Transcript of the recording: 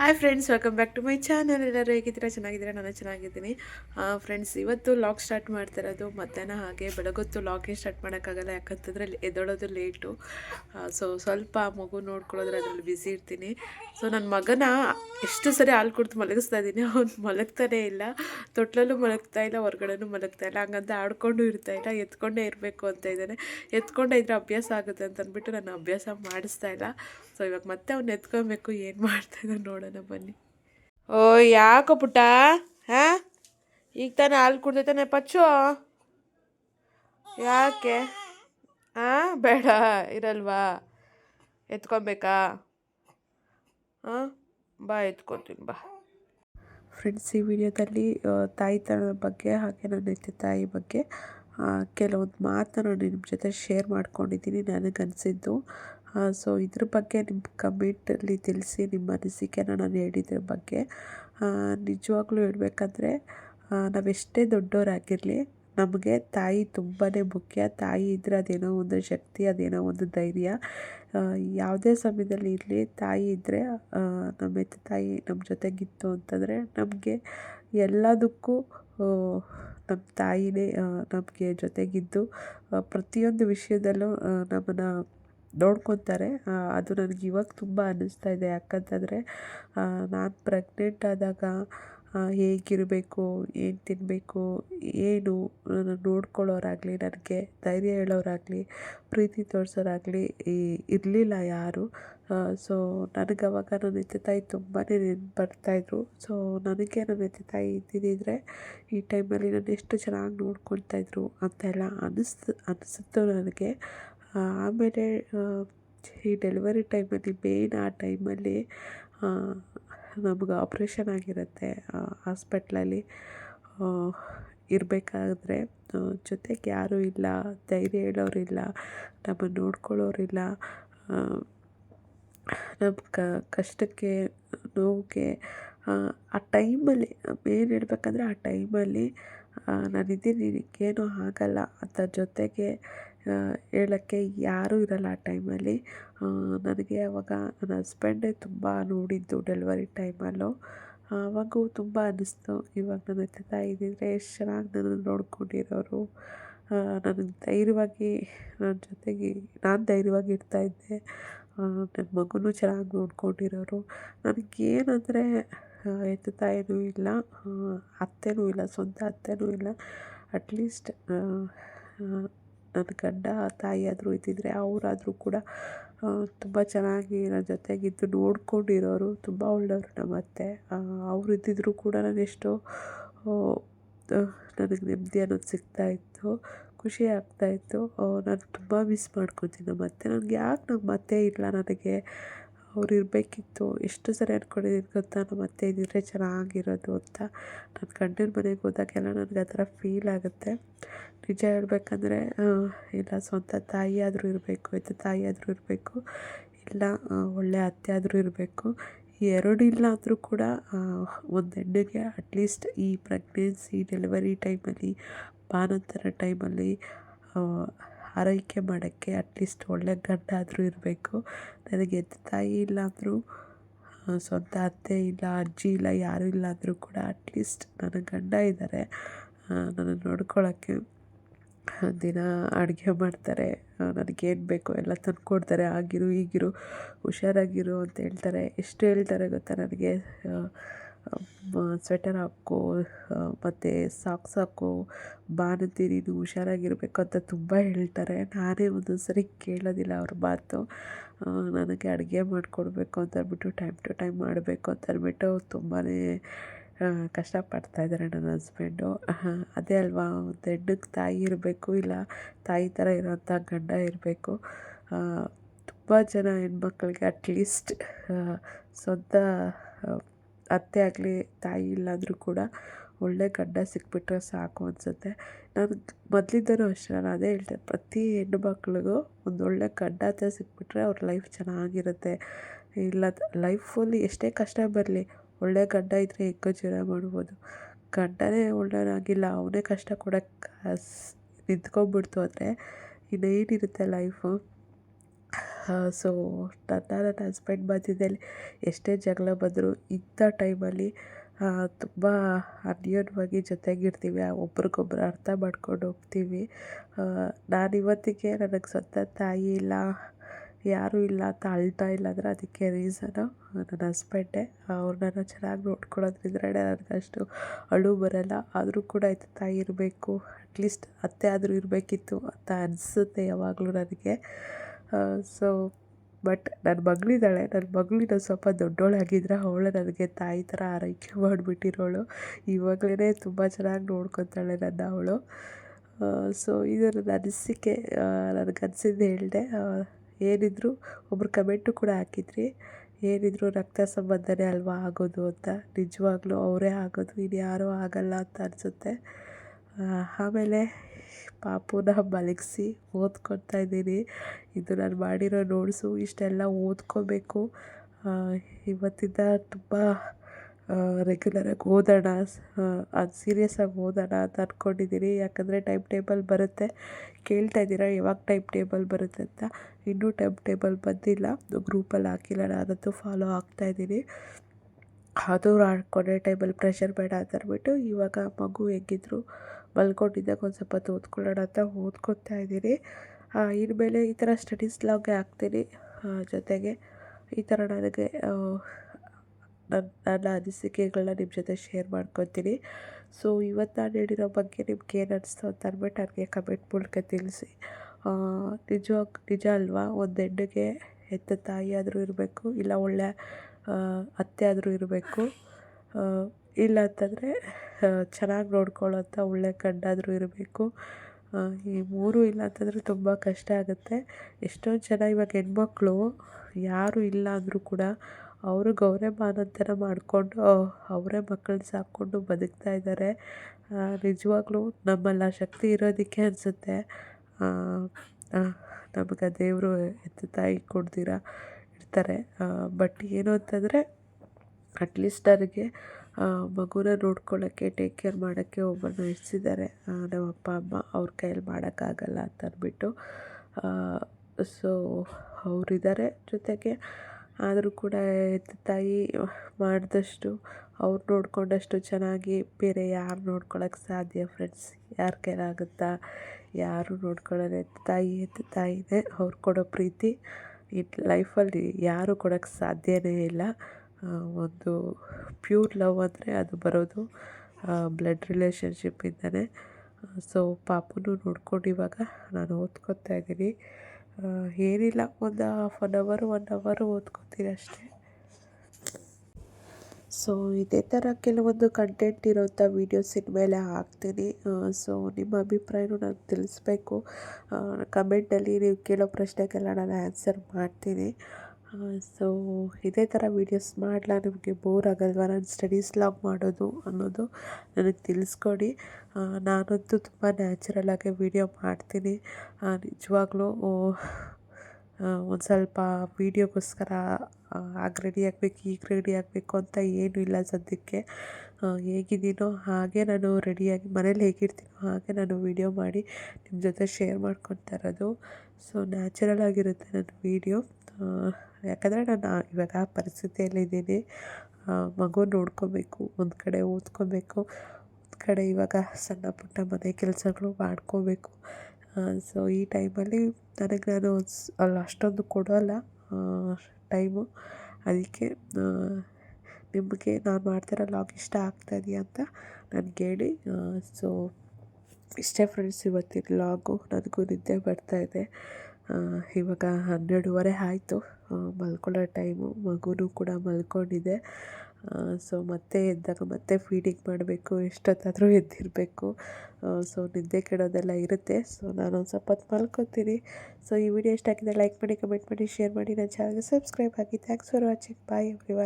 Hi friends welcome back to my channel ಎಲ್ಲರೂ ಹೇಗಿದ್ದೀರಾ? ಚೆನ್ನಾಗಿದ್ದೀರಾ? ನಾನು ಚೆನ್ನಾಗಿದ್ದೀನಿ. ಫ್ರೆಂಡ್ಸ್ ಇವತ್ತು ಲಾಗ್ ಸ್ಟಾರ್ಟ್ ಮಾಡ್ತಿರೋದು ಮಧ್ಯಾಹ್ನ ಹಾಗೆ. ಬೆಳಗೊತ್ತು ಲಾಗೇ ಸ್ಟಾರ್ಟ್ ಮಾಡೋಕ್ಕಾಗಲ್ಲ. ಯಾಕಂತಂದರೆ ಎದೊಳೋದು ಲೇಟು ಸೊ ಸ್ವಲ್ಪ ಮಗು ನೋಡ್ಕೊಳ್ಳೋದ್ರೆ ಅದರಲ್ಲಿ ಬ್ಯುಸಿ ಇರ್ತೀನಿ. ಸೊ ನನ್ನ ಮಗನ ಎಷ್ಟು ಸರಿ ಹಾಲು ಕುಡ್ದು ಮಲಗಿಸ್ತಾ ಇದ್ದೀನಿ. ಅವ್ನು ಮಲಗ್ತಾನೇ ಇಲ್ಲ. ತೊಟ್ಲಲ್ಲೂ ಮಲಗ್ತಾ ಇಲ್ಲ, ಹೊರಗಡೆನೂ ಮಲಗ್ತಾ ಇಲ್ಲ. ಹಂಗಂತ ಆಡ್ಕೊಂಡು ಇರ್ತಾ ಇಲ್ಲ. ಎತ್ಕೊಂಡೇ ಇರಬೇಕು ಅಂತ ಇದ್ದಾನೆ. ಎತ್ಕೊಂಡೇ ಇದ್ರೆ ಅಭ್ಯಾಸ ಆಗುತ್ತೆ ಅಂತ ಅಂದ್ಬಿಟ್ಟು ನಾನು ಅಭ್ಯಾಸ ಮಾಡಿಸ್ತಾ ಇಲ್ಲ. ಸೊ ಇವಾಗ ಮತ್ತೆ ಅವ್ನು ಎತ್ಕೊಬೇಕು ಏನು ಮಾಡ್ತಾ ಇದ್ದಾನೆ ನೋಡೋಣ ಬನ್ನಿ. ಓ ಯಾಕೋ ಪುಟ್ಟ? ಹಾಂ? ಈಗ ತಾನೇ ಹಾಲು ಕುಡ್ದೈತಾನೆ ಪಚ್ಚು? ಯಾಕೆ? ಹಾಂ ಬೇಡ ಇರಲ್ವಾ? ಎತ್ಕೊಬೇಕಾ? ಹಾಂ ಬಾ ಎತ್ಕೊತೀನಿ ಬಾ. ಫ್ರೆಂಡ್ಸ್ ಈ ವಿಡಿಯೋದಲ್ಲಿ ತಾಯಿತನದ ಬಗ್ಗೆ ಹಾಗೆ ನನ್ನ ಹೆತ್ತ ತಾಯಿ ಬಗ್ಗೆ ಕೆಲವೊಂದು ಮಾತನ್ನು ನಿಮ್ಮ ಜೊತೆ ಶೇರ್ ಮಾಡ್ಕೊಂಡಿದ್ದೀನಿ ನನಗನ್ಸಿದ್ದು. ಸೊ ಇದ್ರ ಬಗ್ಗೆ ನಿಮ್ಮ ಕಮೆಂಟಲ್ಲಿ ತಿಳಿಸಿ, ನಿಮ್ಮ ಅನಿಸಿಕೆನ ನಾನು ಹೇಳಿದ್ರ ಬಗ್ಗೆ. ನಿಜವಾಗ್ಲೂ ಹೇಳಬೇಕಂದ್ರೆ ನಾವೆಷ್ಟೇ ದೊಡ್ಡವರಾಗಿರಲಿ, ನಮಗೆ ತಾಯಿ ತುಂಬಾ ಮುಖ್ಯ. ತಾಯಿ ಇದ್ದರೆ ಅದೇನೋ ಒಂದು ಶಕ್ತಿ, ಅದೇನೋ ಒಂದು ಧೈರ್ಯ. ಯಾವುದೇ ಸಮಯದಲ್ಲಿ ಇರಲಿ, ತಾಯಿ ಇದ್ದರೆ ನಮ್ಮ ಹೆತ್ತ ತಾಯಿ ನಮ್ಮ ಜೊತೆಗಿತ್ತು ಅಂತಂದರೆ, ನಮಗೆ ಎಲ್ಲದಕ್ಕೂ ನಮ್ಮ ತಾಯಿನೇ ನಮಗೆ ಜೊತೆಗಿದ್ದು ಪ್ರತಿಯೊಂದು ವಿಷಯದಲ್ಲೂ ನಮ್ಮನ್ನು ನೋಡ್ಕೊತಾರೆ. ಅದು ನನಗೆ ಇವಾಗ ತುಂಬ ಅನ್ನಿಸ್ತಾ ಇದೆ. ಯಾಕಂತಂದರೆ ನಾನು ಪ್ರೆಗ್ನೆಂಟ್ ಆದಾಗ ಹೇಗಿರಬೇಕು, ಏನು ತಿನ್ನಬೇಕು ಏನು ನನ್ನ ನೋಡ್ಕೊಳ್ಳೋರಾಗಲಿ, ನನಗೆ ಧೈರ್ಯ ಹೇಳೋರಾಗಲಿ, ಪ್ರೀತಿ ತೋರಿಸೋರಾಗಲಿ ಇರಲಿಲ್ಲ ಯಾರು. ಸೊ ನನಗೆ ಅವಾಗ ನನ್ನ ಹೆತ್ತ ತಾಯಿ ತುಂಬಾ ಬರ್ತಾಯಿದ್ರು ಸೊ ನನಗೆ ನನ್ನ ಹೆತ್ತ ತಾಯಿ ಇದ್ದಿದ್ದಿದ್ರೆ ಈ ಟೈಮಲ್ಲಿ ನಾನು ಎಷ್ಟು ಚೆನ್ನಾಗಿ ನೋಡ್ಕೊಳ್ತಾಯಿದ್ರು ಅಂತೆಲ್ಲ ಅನ್ನಿಸ್ತು ಅನ್ನಿಸುತ್ತೋ ನನಗೆ. ಆಮೇಲೆ ಈ ಡೆಲಿವರಿ ಟೈಮಲ್ಲಿ ಮೇಯ್ನ್ ಆ ಟೈಮಲ್ಲಿ ನಮ್ಗೆ ಆಪ್ರೇಷನ್ ಆಗಿರುತ್ತೆ ಹಾಸ್ಪಿಟ್ಲಲ್ಲಿ ಇರಬೇಕಾದ್ರೆ ಜೊತೆಗೆ ಯಾರೂ ಇಲ್ಲ, ಧೈರ್ಯ ಹೇಳೋರಿಲ್ಲ ನಮ್ಮನ್ನು ನೋಡ್ಕೊಳ್ಳೋರಿಲ್ಲ ನಮ್ಮ ಕಷ್ಟಕ್ಕೆ ನೋವಿಗೆ, ಆ ಟೈಮಲ್ಲಿ ಮೇಯ್ನ್ ಹೇಳ್ಬೇಕಂದ್ರೆ ಆ ಟೈಮಲ್ಲಿ ನಾನಿದ್ದೀನಿ, ನಿನಗೇನೂ ಆಗಲ್ಲ ಅಂತ ಜೊತೆಗೆ ಹೇಳೋಕ್ಕೆ ಯಾರೂ ಇರಲ್ಲ ಆ ಟೈಮಲ್ಲಿ. ನನಗೆ ಆವಾಗ ನನ್ನ ಹಸ್ಬೆಂಡೇ ತುಂಬ ನೋಡಿದ್ದು ಡೆಲಿವರಿ ಟೈಮಲ್ಲೂ. ಆವಾಗೂ ತುಂಬ ಅನ್ನಿಸ್ತು. ಇವಾಗ ನನ್ನ ಅತ್ತೆ ತಾಯಿ ಇದ್ದಿದ್ರೆ ಎಷ್ಟು ಚೆನ್ನಾಗಿ ನನ್ನನ್ನು ನೋಡ್ಕೊಂಡಿರೋರು. ನನಗೆ ಧೈರ್ಯವಾಗಿ ನನ್ನ ಜೊತೆಗೆ ನಾನು ಧೈರ್ಯವಾಗಿ ಇರ್ತಾಯಿದ್ದೆ ನನ್ನ ಮಗುನೂ ಚೆನ್ನಾಗಿ ನೋಡ್ಕೊಂಡಿರೋರು. ನನಗೇನಂದರೆ ಹೆತ್ತ ತಾಯಿನೂ ಇಲ್ಲ ಅತ್ತೆನೂ ಇಲ್ಲ, ಸ್ವಂತ ಅತ್ತೆನೂ ಇಲ್ಲ. ಅಟ್ಲೀಸ್ಟ್ ನನ್ನ ಗಂಡ ತಾಯಿಯಾದರೂ ಇದ್ದಿದ್ದರೆ ಅವರಾದರೂ ಕೂಡ ತುಂಬ ಚೆನ್ನಾಗಿ ನನ್ನ ಜೊತೆಗಿದ್ದು ನೋಡ್ಕೊಂಡಿರೋರು, ತುಂಬ ಒಳ್ಳೆಯವರು ನಮ್ಮ ಅತ್ತೆ. ಅವ್ರು ಇದ್ದಿದ್ದರೂ ಕೂಡ ನಾನು ಎಷ್ಟೋ ನನಗೆ ನೆಮ್ಮದಿ ಅನ್ನೋದು ಸಿಗ್ತಾಯಿತ್ತು ಖುಷಿ ಆಗ್ತಾಯಿತ್ತು ನಾನು ತುಂಬ ಮಿಸ್ ಮಾಡ್ಕೊತೀನಿ ನಮ್ಮ ಅತ್ತೆ. ನನಗೆ ಯಾಕೆ ನಮ್ಮ ಅತ್ತೆ ಇಲ್ಲ ನನಗೆ? ಅವ್ರು ಇರಬೇಕಿತ್ತು, ಎಷ್ಟು ಸರಿ ಅಂದ್ಕೊಂಡಿದ್ದೀನಿ ಗೊತ್ತಾ? ನಮ್ಮ ಅತ್ತೆ ಇದ್ದಿದ್ದರೆ ಚೆನ್ನಾಗಿರೋದು ಅಂತ. ನನ್ನ ಗಂಡನ ಮನೆಗೆ ಹೋದಾಗೆಲ್ಲ ನನಗೆ ಆ ಥರ ಫೀಲ್ ಆಗುತ್ತೆ. ನಿಜ ಹೇಳಬೇಕಂದ್ರೆ ಇಲ್ಲ, ಸ್ವಂತ ತಾಯಿ ಆದರೂ ಇರಬೇಕು ಎತ್ತ ತಾಯಿ ಆದರೂ ಇರಬೇಕು, ಇಲ್ಲ ಒಳ್ಳೆಯ ಅತ್ತೆ ಆದರೂ ಇರಬೇಕು. ಎರಡು ಇಲ್ಲ ಅಂದರೂ ಕೂಡ ಒಂದು ಹೆಣ್ಣಿಗೆ ಅಟ್ಲೀಸ್ಟ್ ಈ ಪ್ರೆಗ್ನೆನ್ಸಿ ಡೆಲಿವರಿ ಟೈಮಲ್ಲಿ ಬಾಣಂತರ ಟೈಮಲ್ಲಿ ಆರೈಕೆ ಮಾಡೋಕ್ಕೆ ಅಟ್ಲೀಸ್ಟ್ ಒಳ್ಳೆಯ ಗಂಡ ಆದರೂ ಇರಬೇಕು. ನನಗೆ ಹೆತ್ತ ತಾಯಿ ಇಲ್ಲಾಂದರೂ ಸ್ವಂತ ಅತ್ತೆ ಇಲ್ಲ, ಅಜ್ಜಿ ಇಲ್ಲ, ಯಾರೂ ಇಲ್ಲ ಅಂದರೂ ಕೂಡ ಅಟ್ಲೀಸ್ಟ್ ನನ್ನ ಗಂಡ ಇದ್ದಾರೆ. ನನ್ನನ್ನು ನೋಡ್ಕೊಳ್ಳೋಕ್ಕೆ ದಿನ ಅಡುಗೆ ಮಾಡ್ತಾರೆ. ನನಗೇನು ಬೇಕೋ ಎಲ್ಲ ತಂದುಕೊಡ್ತಾರೆ ಆಗಿರು, ಈಗಿರು, ಹುಷಾರಾಗಿರು ಅಂತ ಹೇಳ್ತಾರೆ. ಎಷ್ಟು ಹೇಳ್ತಾರೆ ಗೊತ್ತಾ ನನಗೆ? ಸ್ವೆಟರ್ ಹಾಕ್ಕೋ ಮತ್ತು ಸಾಕ್ಸ್ ಹಾಕ್ಕೋ ಬಾಣಂತಿ ನೀನು ಹುಷಾರಾಗಿರಬೇಕು ಅಂತ ತುಂಬ ಹೇಳ್ತಾರೆ. ನಾನೇ ಒಂದೊಂದು ಸರಿ ಕೇಳೋದಿಲ್ಲ ಅವ್ರ ಮಾತು. ನನಗೆ ಅಡುಗೆ ಮಾಡಿಕೊಡ್ಬೇಕು ಅಂತ ಅಂದ್ಬಿಟ್ಟು ಟೈಮ್ ಟು ಟೈಮ್ ಮಾಡಬೇಕು ಅಂತ ಅಂದ್ಬಿಟ್ಟು ತುಂಬಾ ಕಷ್ಟಪಡ್ತಾಯಿದ್ದಾರೆ ನನ್ನ ಹಸ್ಬೆಂಡು ಅದೇ ಅಲ್ವಾ, ಒಂದು ಹೆಣ್ಣಿಗೆ ತಾಯಿ ಇರಬೇಕು, ಇಲ್ಲ ತಾಯಿ ಥರ ಇರೋಂಥ ಗಂಡ ಇರಬೇಕು. ತುಂಬ ಜನ ಹೆಣ್ಮಕ್ಳಿಗೆ ಅಟ್ಲೀಸ್ಟ್ ಸ್ವಂತ ಅತ್ತೆ ಆಗಲಿ, ತಾಯಿ ಇಲ್ಲಾಂದರೂ ಕೂಡ ಒಳ್ಳೆಯ ಗಂಡ ಸಿಕ್ಬಿಟ್ರೆ ಸಾಕು ಅನಿಸುತ್ತೆ. ನಾನು ಮೊದಲಿಂದನೂ ಅಷ್ಟೇ, ನಾನು ಅದೇ ಹೇಳ್ತೇನೆ ಪ್ರತಿ ಹೆಣ್ಣು ಮಕ್ಳಿಗೂ ಒಂದು ಒಳ್ಳೆಯ ಗಂಡ ಅಂತ ಸಿಕ್ಬಿಟ್ರೆ ಅವ್ರ ಲೈಫ್ ಚೆನ್ನಾಗಿರುತ್ತೆ. ಇಲ್ಲ ಲೈಫಲ್ಲಿ ಎಷ್ಟೇ ಕಷ್ಟ ಬರಲಿ ಒಳ್ಳೆಯ ಗಂಡ ಇದ್ದರೆ ಹೆಂಗೋ ಜೀವನ ಮಾಡ್ಬೋದು. ಗಂಡನೇ ಒಳ್ಳೆಯವನಾಗಿಲ್ಲ ಅವನೇ ಕಷ್ಟ ಕೊಡೋಕ್ಕೆ ನಿಂತ್ಕೊಂಡ್ಬಿಡ್ತು ಅಂದರೆ ಇನ್ನೇನಿರುತ್ತೆ ಲೈಫು ಸೊ ನನ್ನ ಹಸ್ಬೆಂಡ್ ಮಧ್ಯದಲ್ಲಿ ಎಷ್ಟೇ ಜಗಳ ಬಂದರೂ ಇಂಥ ಟೈಮಲ್ಲಿ ತುಂಬ ಅನ್ಯೋನ್ಯವಾಗಿ ಜೊತೆಗಿರ್ತೀವಿ. ಒಬ್ರಿಗೊಬ್ರು ಅರ್ಥ ಮಾಡ್ಕೊಂಡು ಹೋಗ್ತೀವಿ. ನಾನು ಇವತ್ತಿಗೆ ನನಗೆ ಸ್ವಂತ ತಾಯಿ ಇಲ್ಲ, ಯಾರೂ ಇಲ್ಲ ಅಂತ ಅಳ್ತಾ ಇಲ್ಲ ಅಂದರೆ ಅದಕ್ಕೆ ರೀಸನು ನನ್ನ ಹಸ್ಬೆಂಡೇ ಅವ್ರು ನನ್ನ ಚೆನ್ನಾಗಿ ನೋಡ್ಕೊಳ್ಳೋದ್ರಿಂದ ನನಗಷ್ಟು ಅಳು ಬರೋಲ್ಲ. ಆದರೂ ಕೂಡ ಆಯ್ತು ತಾಯಿ ಇರಬೇಕು. ಅಟ್ಲೀಸ್ಟ್ ಅತ್ತೆ ಆದರೂ ಇರಬೇಕಿತ್ತು ಅಂತ ಅನಿಸುತ್ತೆ ಯಾವಾಗಲೂ ನನಗೆ. ಸೊ ಬಟ್ ನನ್ನ ಮಗಳಿದ್ದಾಳೆ. ನನ್ನ ಮಗಳಿನ ಸ್ವಲ್ಪ ದೊಡ್ಡವಳಾಗಿದ್ರೆ ಅವಳು ನನಗೆ ತಾಯಿ ಥರ ಆರೈಕೆ ಮಾಡಿಬಿಟ್ಟಿರೋಳು. ಇವಾಗಲೇ ತುಂಬ ಚೆನ್ನಾಗಿ ನೋಡ್ಕೊತಾಳೆ ನನ್ನ ಅವಳು. ಸೊ ಇದು ನನ್ನ ಅನಿಸಿಕೆ ನನಗೆ ಅನಿಸಿದ್ದು ಹೇಳಿದೆ. ಏನಿದ್ರು ಒಬ್ಬರು ಕಮೆಂಟು ಕೂಡ ಹಾಕಿದ್ರಿ. ಏನಿದ್ರು ರಕ್ತ ಸಂಬಂಧನೇ ಅಲ್ವಾ ಆಗೋದು ಅಂತ. ನಿಜವಾಗ್ಲೂ ಅವರೇ ಆಗೋದು. ಇನ್ಯಾರೂ ಯಾರೂ ಆಗಲ್ಲ ಅಂತ ಅನಿಸುತ್ತೆ. ಆಮೇಲೆ ಪಾಪುನ ಮಲಗಿಸಿ ಓದ್ಕೊಳ್ತಾ ಇದ್ದೀನಿ. ಇದು ನಾನು ಮಾಡಿರೋ ನೋಟ್ಸು ಇಷ್ಟೆಲ್ಲ ಓದ್ಕೋಬೇಕು. ಇವತ್ತಿಂದ ತುಂಬ ರೆಗ್ಯುಲರಾಗಿ ಓದೋಣ. ಅದು ಸೀರಿಯಸ್ಸಾಗಿ ಓದೋಣ ಅಂತ ಅಂದ್ಕೊಂಡಿದ್ದೀನಿ ಯಾಕಂದರೆ ಟೈಮ್ ಟೇಬಲ್ ಬರುತ್ತೆ. ಕೇಳ್ತಾ ಇದ್ದೀರಾ? ಯಾವಾಗ ಟೈಮ್ ಟೇಬಲ್ ಬರುತ್ತೆ ಅಂತ? ಇನ್ನೂ ಟೈಮ್ ಟೇಬಲ್ ಬಂದಿಲ್ಲ. ಗ್ರೂಪಲ್ಲಿ ಹಾಕಿಲ್ಲ. ನಾನಂತೂ ಫಾಲೋ ಆಗ್ತಾಯಿದ್ದೀನಿ ಅದು ಕೊನೆ ಟೈಮಲ್ಲಿ ಪ್ರೆಷರ್ ಬೇಡ ಅಂತ ಇವಾಗ ಮಗು ಹೆಂಗಿದ್ರು ಮಲ್ಕೊಂಡಿದ್ದಾಗ ಒಂದು ಸ್ವಲ್ಪ ಹೊತ್ತು ಓದ್ಕೊಳ್ಳೋಣ ಅಂತ ಓದ್ಕೊತಾ ಇದ್ದೀನಿ. ಇನ್ಮೇಲೆ ಈ ಥರ ಸ್ಟಡೀಸ್ ಲಾಗೆ ಹಾಕ್ತೀನಿ ಜೊತೆಗೆ ಈ ಥರ ನನಗೆ ನನ್ನ ನನ್ನ ಅನಿಸಿಕೆಗಳನ್ನ ನಿಮ್ಮ ಜೊತೆ ಶೇರ್ ಮಾಡ್ಕೊತೀನಿ. ಸೊ ಇವತ್ತು ನಾನು ಹೇಳಿರೋ ಬಗ್ಗೆ ನಿಮ್ಗೆ ಏನು ಅನಿಸ್ತು ಅಂತ ಅಂದ್ಬಿಟ್ಟು ನನಗೆ ಕಮೆಂಟ್ ಮೂಲಕ ತಿಳಿಸಿ. ನಿಜವಾಗ ನಿಜ ಅಲ್ವಾ? ಒಂದು ಹೆಣ್ಣಿಗೆ ಹೆತ್ತ ತಾಯಿ ಆದರೂ ಇರಬೇಕು, ಇಲ್ಲ ಒಳ್ಳೆ ಅತ್ತೆ ಆದರೂ ಇರಬೇಕು. ಇಲ್ಲ ಅಂತಂದರೆ ಚೆನ್ನಾಗಿ ನೋಡ್ಕೊಳ್ಳೋಂಥ ಒಳ್ಳೆ ಗಂಡಾದರೂ ಇರಬೇಕು. ಈ ಮೂರೂ ಇಲ್ಲ ಅಂತಂದರೆ ತುಂಬ ಕಷ್ಟ ಆಗುತ್ತೆ. ಎಷ್ಟೊಂದು ಜನ ಇವಾಗ ಹೆಣ್ಮಕ್ಳು, ಯಾರು ಇಲ್ಲ ಅಂದರೂ ಕೂಡ ಅವರು ಅವರೇ ಥರ ಮಾಡಿಕೊಂಡು ಅವರೇ ಮಕ್ಕಳನ್ನ ಸಾಕ್ಕೊಂಡು ಬದುಕ್ತಾ ಇದ್ದಾರೆ. ನಿಜವಾಗ್ಲೂ ನಮ್ಮಲ್ಲಿ ಆ ಶಕ್ತಿ ಇರೋದಕ್ಕೆ ಅನಿಸುತ್ತೆ. ನಮ್ಗೆ ಆ ದೇವರು ಹೆತ್ತ ತಾಯಿ ಕೊಡ್ದಿರ ಇರ್ತಾರೆ ಬಟ್ ಏನು ಅಂತಂದರೆ, ಅಟ್ಲೀಸ್ಟ್ ನನಗೆ ಮಗುನ ನೋಡ್ಕೊಳ್ಳೋಕ್ಕೆ ಟೇಕ್ ಕೇರ್ ಮಾಡೋಕ್ಕೆ ಒಬ್ಬರನ್ನ ಇರಿಸಿದ್ದಾರೆ ನಮ್ಮ ಅಪ್ಪ ಅಮ್ಮ ಅವ್ರ ಕೈಯಲ್ಲಿ ಮಾಡೋಕ್ಕಾಗಲ್ಲ ಅಂತ ಅಂದ್ಬಿಟ್ಟು ಸೊ ಅವರಿದ್ದಾರೆ ಜೊತೆಗೆ. ಆದರೂ ಕೂಡ ಹೆತ್ತ ತಾಯಿ ಮಾಡಿದಷ್ಟು, ಅವ್ರು ನೋಡಿಕೊಂಡಷ್ಟು ಚೆನ್ನಾಗಿ ಬೇರೆ ಯಾರು ನೋಡ್ಕೊಳ್ಳೋಕ್ಕೆ ಸಾಧ್ಯ ಫ್ರೆಂಡ್ಸ್ ಯಾರ ಕೈಲಾಗುತ್ತಾ ಯಾರು ನೋಡ್ಕೊಳ್ಳೋದು ಹೆತ್ತ ತಾಯಿ ಹೆತ್ತ ತಾಯಿನೇ ಅವ್ರು ಕೊಡೋ ಪ್ರೀತಿ. ಇಟ್ ಲೈಫಲ್ಲಿ ಯಾರು ಕೊಡೋಕ್ಕೆ ಸಾಧ್ಯವೇ ಇಲ್ಲ. ಒಂದು ಪ್ಯೂರ್ ಲವ್ ಅಂದರೆ ಅದು ಬರೋದು ಬ್ಲಡ್ ರಿಲೇಷನ್ಶಿಪ್ಪಿಂದನೇ ಸೊ ಪಾಪುನೂ ನೋಡ್ಕೊಂಡು ಇವಾಗ ನಾನು ಓದ್ಕೊತಾ ಇದ್ದೀನಿ. ಏನಿಲ್ಲ, ಒಂದು ಹಾಫ್ ಆನ್ ಅವರು ಒನ್ ಅವರು ಓದ್ಕೊತೀನಿ ಅಷ್ಟೇ. ಸೊ ಇದೇ ಥರ ಕೆಲವೊಂದು ಕಂಟೆಂಟ್ ಇರೋಂಥ ವೀಡಿಯೋಸ್ ಇನ್ಮೇಲೆ ಹಾಕ್ತೀನಿ. ಸೊ ನಿಮ್ಮ ಅಭಿಪ್ರಾಯನೂ ನನಗೆ ತಿಳಿಸ್ಬೇಕು. ಕಮೆಂಟಲ್ಲಿ ನೀವು ಕೇಳೋ ಪ್ರಶ್ನೆಗೆಲ್ಲ ನಾನು ಆನ್ಸರ್ ಮಾಡ್ತೀನಿ. ಸೊ ಇದೇ ಥರ ವೀಡಿಯೋಸ್ ಮಾಡಲಾ? ನಿಮಗೆ ಬೋರ್ ಆಗಲ್ವಾ? ನಾನು ಸ್ಟಡೀಸ್ ಲಾಗ್ ಮಾಡೋದು ಅನ್ನೋದು ನನಗೆ ತಿಳಿಸ್ಕೊಡಿ. ನಾನಂತೂ ತುಂಬ ನ್ಯಾಚುರಲಾಗೆ ವೀಡಿಯೋ ಮಾಡ್ತೀನಿ. ನಿಜವಾಗ್ಲೂ ಒಂದು ಸ್ವಲ್ಪ ವೀಡಿಯೋಗೋಸ್ಕರ ಆಗ ರೆಡಿ ಆಗಬೇಕು, ಈಗ ರೆಡಿ ಆಗಬೇಕು ಅಂತ ಏನೂ ಇಲ್ಲ ಸದ್ಯಕ್ಕೆ. ಹೇಗಿದ್ದೀನೋ ಹಾಗೆ ನಾನು ರೆಡಿಯಾಗಿ ಮನೇಲಿ ಹೇಗಿರ್ತೀನೋ ಹಾಗೆ ನಾನು ವೀಡಿಯೋ ಮಾಡಿ ನಿಮ್ಮ ಜೊತೆ ಶೇರ್ ಮಾಡ್ಕೊತಾ ಇರೋದು. ಸೊ ನ್ಯಾಚುರಲ್ ಆಗಿರುತ್ತೆ ನನ್ನ ವೀಡಿಯೋ ಯಾಕಂದರೆ ನಾನು ಇವಾಗ ಆ ಪರಿಸ್ಥಿತಿಯಲ್ಲಿದ್ದೀನಿ ಮಗು ನೋಡ್ಕೋಬೇಕು, ಒಂದು ಕಡೆ ಓದ್ಕೋಬೇಕು, ಒಂದು ಕಡೆ ಇವಾಗ ಸಣ್ಣ ಪುಟ್ಟ ಮನೆ ಕೆಲಸಗಳು ಮಾಡ್ಕೋಬೇಕು. ಸೊ ಈ ಟೈಮಲ್ಲಿ ನನಗೆ ನಾನು ಅಲ್ಲಿ ಅಷ್ಟೊಂದು ಕೊಡೋಲ್ಲ ಟೈಮು ಅದಕ್ಕೆ ನಿಮಗೆ ನಾನು ಮಾಡ್ತಿರೋ ಲಾಗ್ ಇಷ್ಟ ಆಗ್ತಾ ಇದೆಯಾ ಅಂತ ನನಗೆ ಹೇಳಿ. ಸೊ ಇಷ್ಟೇ ಫ್ರೆಂಡ್ಸ್ ಇವತ್ತಿನ ಲಾಗು ನನಗೂ ನಿದ್ದೆ ಬರ್ತಾಯಿದೆ ಇವಾಗ ಹನ್ನೆರಡುವರೆ ಆಯಿತು. ಮಲ್ಕೊಳ್ಳೋ ಟೈಮು, ಮಗುನೂ ಕೂಡ ಮಲ್ಕೊಂಡಿದೆ. ಸೊ ಮತ್ತೆ ಎದ್ದಾಗ ಮತ್ತೆ ಫೀಡಿಂಗ್ ಮಾಡಬೇಕು, ಎಷ್ಟೊತ್ತಾದರೂ ಎದ್ದಿರಬೇಕು. ಸೊ ನಿದ್ದೆ ಕೆಡೋದೆಲ್ಲ ಇರುತ್ತೆ. ಸೊ ನಾನು ಸ್ವಲ್ಪ ಹೊತ್ತು ಮಲ್ಕೊತೀನಿ. ಸೊ ಈ ವಿಡಿಯೋ ಇಷ್ಟ ಆಗಿದೆ ಲೈಕ್ ಮಾಡಿ ಕಮೆಂಟ್ ಮಾಡಿ ಶೇರ್ ಮಾಡಿ. ನನ್ನ ಚಾನಲ್ಗೆ ಸಬ್ಸ್ಕ್ರೈಬ್ ಆಗಿ. Thanks for watching bye every